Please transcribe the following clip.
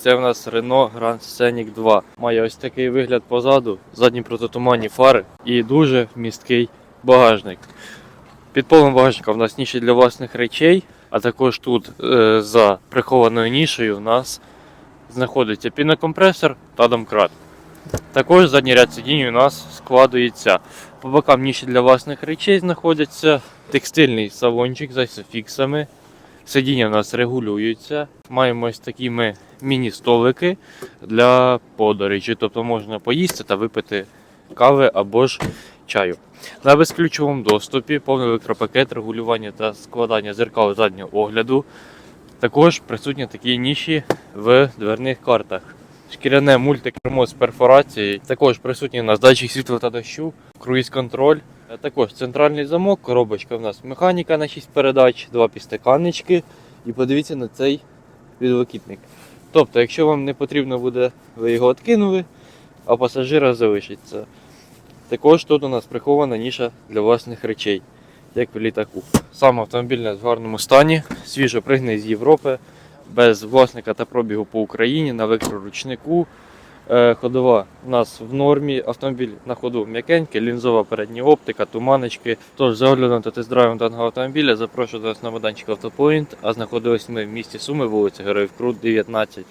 Це в нас Renault Grand Scenic 2. Має ось такий вигляд позаду, задні протитуманні фари і дуже вмісткий багажник. Під полем багажника в нас ніші для власних речей, а також тут е, за прихованою нішею у нас знаходиться пінокомпресор та домкрат. Також задній ряд сидінь у нас складується. По бокам ніші для власних речей знаходяться текстильний салончик з айсофіксами. Сидіння у нас регулюються. Маємо ось такі ми міні-столики для подорожі, тобто можна поїсти та випити кави або ж чаю. На безключовому доступі повний електропакет регулювання та складання зеркал заднього огляду. Також присутні такі ніші в дверних картах. Шкіряне мультикермо з перфорацією. Також присутні у нас датчик світла та дощу, круїз-контроль. Е, Також центральний замок, коробочка в нас механіка на 6 передач, два підстаканнички. І подивіться на цей підлокітник. Тобто, якщо вам не потрібно буде, ви його відкинули, а пасажира залишиться. Також тут у нас прихована ніша для власних речей, як в літаку. Сам автомобіль в гарному стані, свіжо пригнаний з Європи, без власника та пробігу по Україні на електроручнику. Е, Ходова у нас в нормі, автомобіль на ходу м'якенький, лінзова передня оптика, туманочки. Тож за оглядом та тест-драйвом даного автомобіля запрошую вас на майданчик Автопоінт, а знаходились ми в місті Суми, вулиця Героїв Крут, 19.